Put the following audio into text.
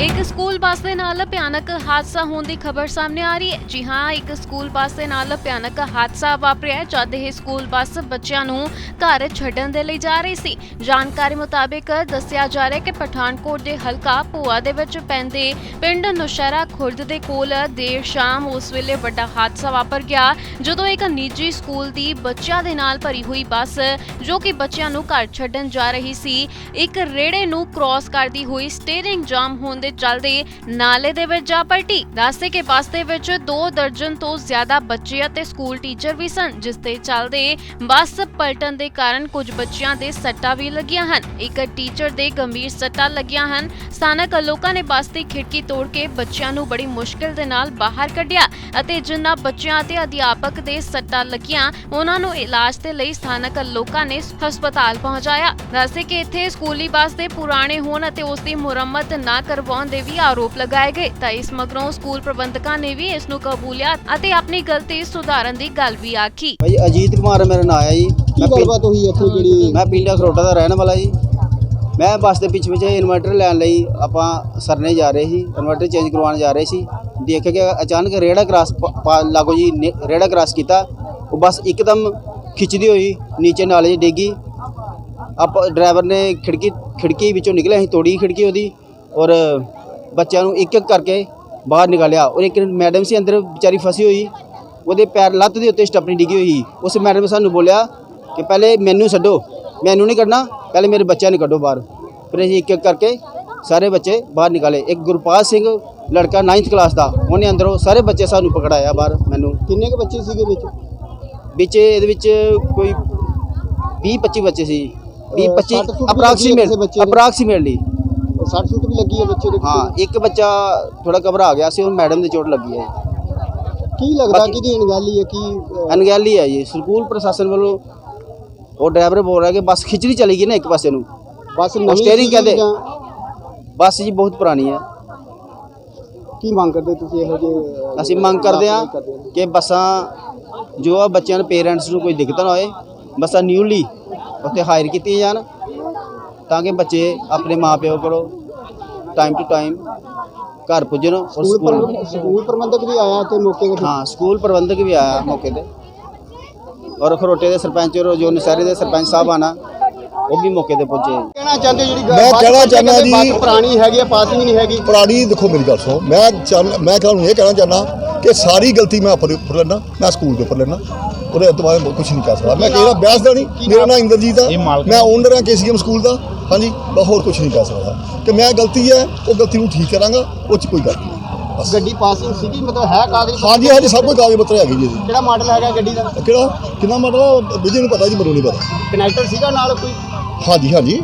ਇੱਕ school bus ਦੇ ਨਾਲ ਭਿਆਨਕ ਹਾਦਸਾ ਹੋਣ ਦੀ ਖਬਰ ਸਾਹਮਣੇ ਆ ਰਹੀ ਹੈ। ਜੀ ਹਾਂ, ਇੱਕ ਸਕੂਲ ਬੱਸ ਦੇ ਨਾਲ ਭਿਆਨਕ ਹਾਦਸਾ ਵਾਪਰਿਆ ਜਦ ਇਹ ਸਕੂਲ ਬੱਸ ਬੱਚਿਆਂ ਨੂੰ ਘਰ ਛੱਡਣ ਦੇ ਲਈ ਜਾ ਰਹੀ ਸੀ। ਜਾਣਕਾਰੀ ਮੁਤਾਬਿਕ ਦੱਸਿਆ ਜਾ ਰਿਹਾ ਹੈ ਕਿ ਪਠਾਨਕੋਟ ਦੇ ਹਲਕਾ ਭੂਆ ਦੇ ਵਿੱਚ ਪੈਂਦੇ ਪਿੰਡ ਨੁਸ਼ਹਿਰਾ ਖੁਰਦ ਦੇ ਕੋਲ ਦੇਰ ਸ਼ਾਮ ਉਸ ਵੇਲੇ ਵੱਡਾ ਹਾਦਸਾ ਵਾਪਰ ਗਿਆ, ਜਦੋਂ ਇੱਕ ਨਿੱਜੀ ਸਕੂਲ ਦੀ ਬੱਚਿਆਂ ਦੇ ਨਾਲ ਭਰੀ ਹੋਈ ਬੱਸ, ਜੋ ਕਿ ਬੱਚਿਆਂ ਨੂੰ ਘਰ ਛੱਡਣ ਜਾ ਰਹੀ ਸੀ, ਇੱਕ ਰੇੜੇ ਨੂੰ ਕ੍ਰਾਸ ਕਰਦੀ ਹੋਈ ਸਟੀਅਰਿੰਗ ਜਾਮ ਹੋਣ ਦੇ ਚੱਲਦੇ ਨਾਲੇ ਦੇ ਵਿੱਚ ਜਾ ਪਲਟੀ। ਦੱਸਦੇ ਕੇ ਬੱਸ ਦੇ ਵਿੱਚ 2 ਦਰਜਨ ਤੋਂ ਜ਼ਿਆਦਾ ਬੱਚੇ ਅਤੇ ਸਕੂਲ ਟੀਚਰ ਵੀ ਸਨ, ਜਿਸ ਦੇ ਚੱਲਦੇ ਬੱਸ ਪਲਟਣ ਦੇ ਕਾਰਨ ਕੁਝ ਬੱਚਿਆਂ ਦੇ ਸੱਟਾਂ ਵੀ ਲੱਗੀਆਂ ਹਨ। ਇੱਕ ਟੀਚਰ ਦੇ ਗੰਭੀਰ ਸੱਟਾਂ ਲੱਗੀਆਂ ਹਨ। ਸਥਾਨਕ ਲੋਕਾਂ ਨੇ ਬੱਸ ਦੀ ਖਿੜਕੀ ਤੋੜ ਕੇ ਬੱਚਿਆਂ ਨੂੰ ਬੜੀ ਮੁਸ਼ਕਿਲ ਦੇ ਨਾਲ ਬਾਹਰ ਕੱਢਿਆ ਅਤੇ ਜਿਨ੍ਹਾਂ ਬੱਚਿਆਂ ਤੇ ਅਧਿਆਪਕ ਦੇ ਸੱਟਾਂ ਲੱਗੀਆਂ, ਉਹਨਾਂ ਨੂੰ ਇਲਾਜ ਦੇ ਲਈ ਸਥਾਨਕ ਲੋਕਾਂ ਨੇ ਹਸਪਤਾਲ ਪਹੁੰਚਾਇਆ। ਦੱਸੇ ਕਿ ਇੱਥੇ ਸਕੂਲੀ ਬੱਸ ਦੇ ਪੁਰਾਣੇ ਹੋਣ ਅਤੇ ਉਸ ਦੀ ਮੁਰੰਮਤ ਨਾ ਕਰਵਾਉਣ ਦੇ ਵੀ ਆਰੋਪ ਲਗਾਏ ਗਏ ਤਾਂ ਇਸ ਮਗਰੋਂ ਸਕੂਲ ਪ੍ਰਬੰਧਕਾਂ ਨੇ ਵੀ ਇਸ ਨੂੰ ਕਬੂਲਿਆ ਅਤੇ ਆਪਣੀ ਗਲਤੀ ਸੁਧਾਰਨ ਦੀ ਗੱਲ ਵੀ ਆਖੀ। ਭਾਈ ਅਜੀਤ ਕੁਮਾਰ ਮੇਰਾ ਨਾਮ ਹੈ ਜੀ। ਮੈਂ ਗੱਲਬਾਤ ਹੋਈ ਇੱਥੇ ਜਿਹੜੀ? ਮੈਂ ਪਿੰਡਾ ਖਰੋਟਾ ਦਾ ਰਹਿਣ ਵਾਲਾ ਜੀ। ਮੈਂ ਬੱਸ ਦੇ ਪਿੱਛੇ ਪਿੱਛੇ ਇਨਵਰਟਰ ਲੈਣ ਲਈ ਆਪਾਂ ਸਰਨੇ ਜਾ ਰਹੇ ਸੀ ਇਨਵਰਟਰ ਚੇਂਜ ਕਰਵਾਉਣ ਜਾ ਰਹੇ ਸੀ। ਦੇਖ ਕੇ ਅਚਾਨਕ ਰੇੜਾ ਕ੍ਰਾਸ ਲਾਗੋ ਜੀ ਰੇੜਾ ਕ੍ਰਾਸ ਕੀਤਾ। ਉਹ ਬੱਸ ਇੱਕਦਮ ਖਿੱਚਦੀ ਹੋਈ ਨੀਚੇ ਨਾਲੇ 'ਚ ਡਿੱਗੀ ਆਪ ਡਰਾਈਵਰ ਨੇ ਖਿੜਕੀ ਖਿੜਕੀ ਵਿੱਚੋਂ ਨਿਕਲਿਆ ਸੀ ਤੋੜੀ ਖਿੜਕੀ ਉਹਦੀ ਔਰ ਬੱਚਿਆਂ ਨੂੰ ਇੱਕ ਇੱਕ ਕਰਕੇ ਬਾਹਰ ਨਿਕਾਲਿਆ ਔਰ ਇੱਕ ਮੈਡਮ ਸੀ ਅੰਦਰ ਵਿਚਾਰੀ ਫਸੀ ਹੋਈ। ਉਹਦੇ ਪੈਰ ਲੱਤ ਦੇ ਉੱਤੇ ਸਟੱਪਣੀ ਡਿੱਗੀ ਹੋਈ। ਉਸ ਮੈਡਮ ਨੇ ਸਾਨੂੰ ਬੋਲਿਆ ਕਿ ਪਹਿਲੇ ਮੈਨੂੰ ਛੱਡੋ ਮੈਨੂੰ ਨਹੀਂ ਕੱਢਣਾ ਪਹਿਲੇ ਮੇਰੇ ਬੱਚਿਆਂ ਨੂੰ ਕੱਢੋ ਬਾਹਰ। ਫਿਰ ਅਸੀਂ ਇੱਕ ਇੱਕ ਕਰਕੇ ਸਾਰੇ ਬੱਚੇ ਬਾਹਰ ਨਿਕਾਲੇ। ਇੱਕ ਗੁਰਪਾਲ ਸਿੰਘ ਲੜਕਾ 9th ਕਲਾਸ ਦਾ ਉਹਨੇ ਅੰਦਰੋਂ ਸਾਰੇ ਬੱਚੇ ਸਾਨੂੰ ਪਕੜਾਇਆ ਬਾਹਰ ਮੈਨੂੰ। ਕਿੰਨੇ ਕੁ ਬੱਚੇ ਸੀਗੇ ਵਿੱਚ? ਵਿੱਚ ਇਹਦੇ ਵਿੱਚ ਕੋਈ 20 25 ਬੱਚੇ ਸੀ। 20 ਅਹ 25 ਸੱਟ ਸੁੱਟ ਵੀ ਲੱਗੀ ਹੈ ਅਪਰੋਕਸੀਮੇਟ? ਅਪਰੋਕਸੀਮੇਟਲੀ ਸੱਟ ਸੁੱਟ ਵੀ ਲੱਗੀ ਹੈ ਬੱਚੇ ਦੇ ਹਾਂ ਇੱਕ ਬੱਚਾ ਥੋੜਾ ਘਬਰਾ ਗਿਆ ਸੀ ਉਹ ਮੈਡਮ ਦੀ ਚੋਟ ਲੱਗੀ ਹੈ। ਕੀ ਲੱਗਦਾ ਬਾਕੀ- ਕਿ ਦੀ ਅਣਗਹਿਲੀ ਹੈ ਕੀ ਅਹ, ਅਣਗਹਿਲੀ ਹੈ ਜੀ। ਸਕੂਲ ਪ੍ਰਸ਼ਾਸਨ ਵੱਲੋਂ ਉਹ ਡਰਾਈਵਰ ਬੋਲ ਰਿਹਾ ਕਿ ਬੱਸ ਖਿੱਚਦੀ ਚਲੀ ਗਈ ਨਾ ਇੱਕ ਪਾਸੇ ਨੂੰ। ਬੱਸ steering ਕਹਿੰਦੇ। ਬੱਸ ਜੀ ਬਹੁਤ ਪੁਰਾਣੀ ਹੈ। ਕੀ ਮੰਗ ਕਰਦੇ ਤੁਸੀਂ ਇਹੋ ਜਿਹੇ ਅਸੀਂ ਮੰਗ ਕਰਦੇ ਹੋ? ਕਿ ਬੱਸਾਂ ਜੋ ਆ ਬੱਚਿਆਂ ਦੇ ਪੇਰੈਂਟਸ ਨੂੰ ਕੋਈ ਦਿੱਕਤ ਨਾ ਹੋਏ ਬੱਸਾਂ ਨਿਊਲੀ ਉੱਥੇ ਹਾਇਰ ਕੀਤੀਆਂ ਜਾਣ ਤਾਂ ਕਿ ਬੱਚੇ ਆਪਣੇ ਮਾਪਿਓ ਕੋਲੋਂ ਟਾਈਮ ਟੂ ਟਾਈਮ ਘਰ ਪੁੱਜਣ ਔਰ ਸਕੂਲ ਸਕੂਲ। ਪ੍ਰਬੰ- ਸਕੂਲ ਪ੍ਰਬੰਧਕ ਵੀ ਆਇਆ ਤੇ ਮੌਕੇ ਤੇ ਹਾਂ ਸਕੂਲ ਪ੍ਰਬੰਧਕ ਵੀ ਆਇਆ ਮੌਕੇ ਤੇ। ਔਰ ਖਰੋਟੇ ਦੇ ਸਰਪੰਚ ਔਰ ਜੋ ਨਸਾਰੇ ਦੇ ਸਰਪੰਚ ਸਾਹਿਬ ਆਣਾ ਉਹ ਵੀ ਮੌਕੇ ਤੇ ਪਹੁੰਚੇ ਕਹਿਣਾ ਚਾਹੁੰਦੇ ਜਿਹੜੀ ਮੈਂ ਕਹਿਣਾ ਚਾਹੁੰਦਾ ਜੀ- ਪੁਰਾਣੀ ਹੈਗੀ ਹੈ ਪਾਸਿੰਗ ਨਹੀਂ ਹੈਗੀ। ਪੁਰਾਣੀ ਦੇਖੋ ਮੇਰੀ ਗੱਲ ਸੁਣੋ। ਮੈਂ ਮੈਂ ਤੁਹਾਨੂੰ ਇਹ ਕਹਿਣਾ ਚਾਹੁੰਦਾ ਕਿ ਸਾਰੀ ਗਲਤੀ ਮੈਂ ਆਪਣੇ ਉੱਪਰ ਲੈਣਾ ਮੈਂ ਸਕੂਲ ਦੇ ਉੱਪਰ ਲੈਣਾ ਉਹਦੇ ਤੋਂ ਬਾਅਦ ਕੁਝ ਨਹੀਂ ਕਰ ਸਕਦਾ। ਮੈਂ ਕਿਹੜਾ ਬਿਆਸ ਦਾ ਨਹੀਂ। ਮੇਰਾ ਨਾਮ? ਇੰਦਰਜੀਤ ਆ। ਮੈਂ ਓਨਰ ਹਾਂ ਕੇਸੀਐਮ ਸਕੂਲ ਦਾ। ਹਾਂਜੀ ਹੋਰ ਕੁਝ ਨਹੀਂ ਕਰ ਸਕਦਾ। ਕਿ ਮੈਂ ਗਲਤੀ ਹੈ ਉਹ ਗਲਤੀ ਨੂੰ ਠੀਕ ਕਰਾਂਗਾ ਉਹ ਚ ਕੋਈ ਗੱਲ ਨਹੀਂ। ਗੱਡੀ ਪਾਸਿੰਗ ਸੀਗੀ ਮਤਲਬ ਹੈ ਕਾਗਜ਼ ਹਾਂਜੀ ਹਾਂਜੀ ਸਭ ਕੁਝ ਕਾਗਜ਼ ਪੱਤਰ ਹੈਗੇ ਜੀ ਕਿਹੜਾ ਮਾਡਲ ਹੈਗਾ ਗੱਡੀ ਦਾ? ਕਿਹੜਾ ਕਿੰਨਾ ਮਾਡਲ ਵਿਜੇ ਨੂੰ ਪਤਾ ਜੀ ਮੈਨੂੰ ਨਹੀਂ ਪਤਾ। ਕਨੈਕਟਰ ਸੀਗਾ ਨਾਲ ਕੋਈ? ਹਾਂਜੀ ਹਾਂਜੀ।